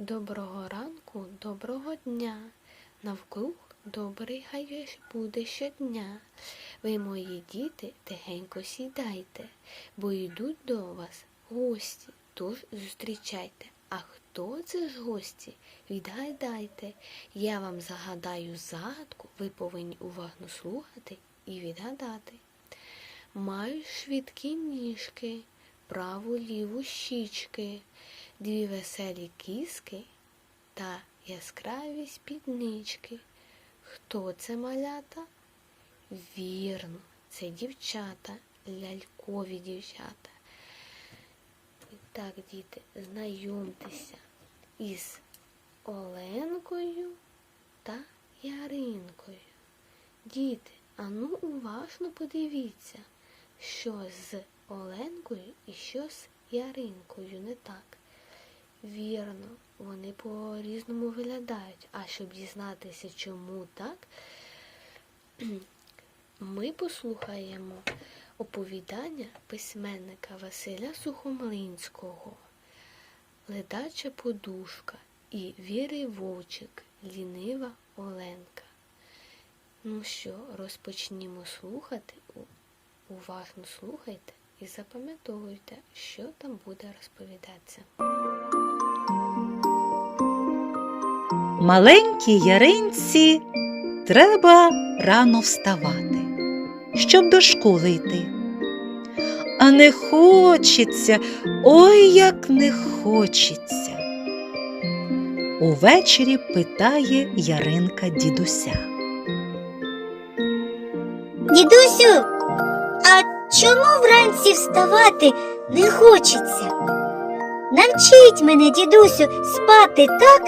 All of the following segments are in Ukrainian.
Доброго ранку, доброго дня. Навкруг добрий хай буде щодня. Ви, мої діти, тихенько сідайте, бо йдуть до вас гості, тож зустрічайте. А хто це ж гості? Відгадайте. Я вам загадаю загадку, ви повинні уважно слухати і відгадати. Мають швидкі ніжки, праву ліву щічки, дві веселі кіски та яскраві спіднички. Хто це малята? Вірно, це дівчата, лялькові дівчата. І так, діти, знайомтеся із Оленкою та Яринкою. Dіти, а ну уважно подивіться, що з Оленкою і що з Яринкою не так. Вірно, вони по-різному виглядають. А щоб дізнатися, чому так, ми послухаємо оповідання письменника Василя Сухомлинського, Ледача подушка і Віри Вовчик, лінива Оленка. Ну що, розпочнімо слухати. Уважно слухайте і запам'ятовуйте, що там буде розповідатися. Маленькій яринці треба рано вставати, щоб до школи йти. А не хочеться, ой, як не хочеться. Увечері питає Яринка дідуся. Дідусю, а чому вранці вставати не хочеться? Навчіть мене, дідусю, спати так,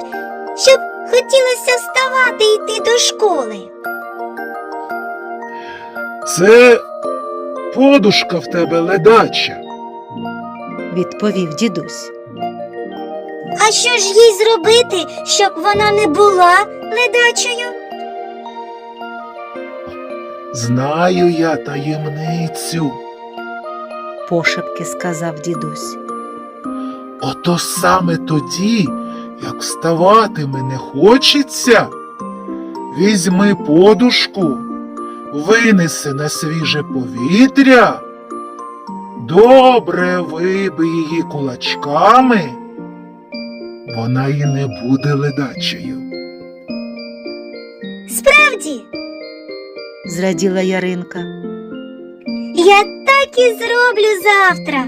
щоб хотілося вставати і йти до школи. Це подушка в тебе ледача. Відповів дідусь. А що ж їй зробити, щоб вона не була ледачою? Знаю я таємницю. Пошепки сказав дідусь. Ото саме тоді, як вставатиме не хочеться, візьми подушку, винеси на свіже повітря, добре вибий її кулачками, вона і не буде ледачею. Справді, Зраділа Яринка. я так і зроблю завтра.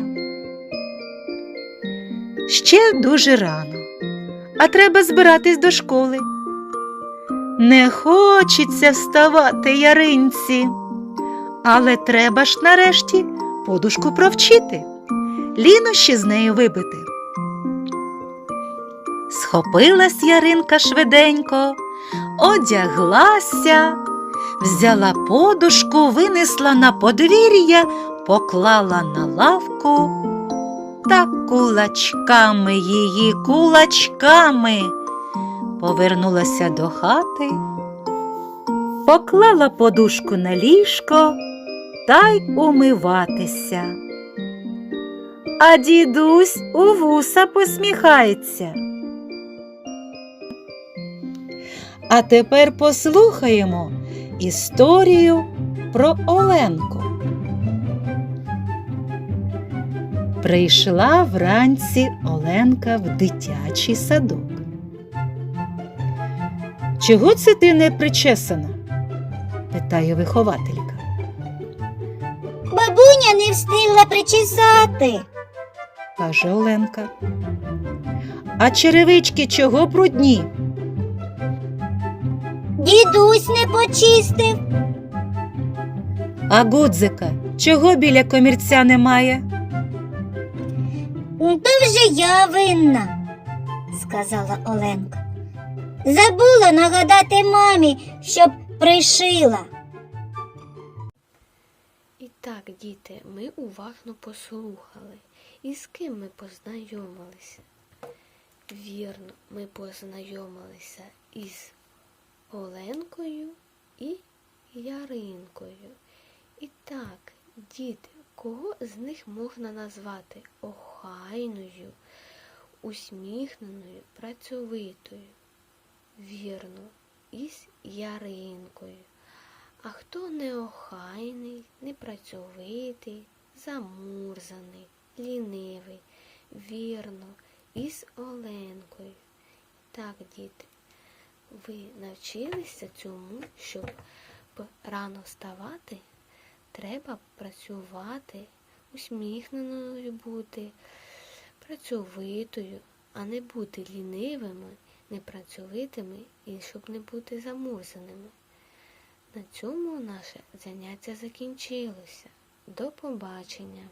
Ще дуже рано, а треба збиратись до школи. Не хочеться вставати яринці, але треба ж нарешті подушку провчити, лінощі з нею вибити. Схопилась Яринка швиденько, одяглася, взяла подушку, винесла на подвір'я, поклала на лавку та кулачками її кулачками повернулася до хати, поклала подушку на ліжко та й умиватися. А дідусь у вуса посміхається. А тепер послухаємо історію про Оленку. Прийшла вранці Оленка в дитячий садок. Чого це ти не причесана? питає вихователька. Бабуня не встигла причесати. каже Оленка. А черевички чого брудні? Дідусь не почистив. А гудзика чого біля комірця немає? «Ну, То вже я винна, сказала Оленка. Забула нагадати мамі, щоб пришила. І так, діти, ми уважно послухали. І з ким ми познайомилися? Вірно, ми познайомилися із Оленкою і Яринкою. І так, діти, кого з них можна назвати охайною, усміхненою, працьовитою. Вірно, із Яринкою. А хто неохайний, непрацьовитий, замурзаний, лінивий, вірно, із Оленкою. Так, діти, ви навчилися цьому, щоб рано вставати, треба працювати, усміхненою бути, працьовитою, а не бути лінивими, непрацьовитими і щоб не бути замурзаними. На цьому наше заняття закінчилося. До побачення!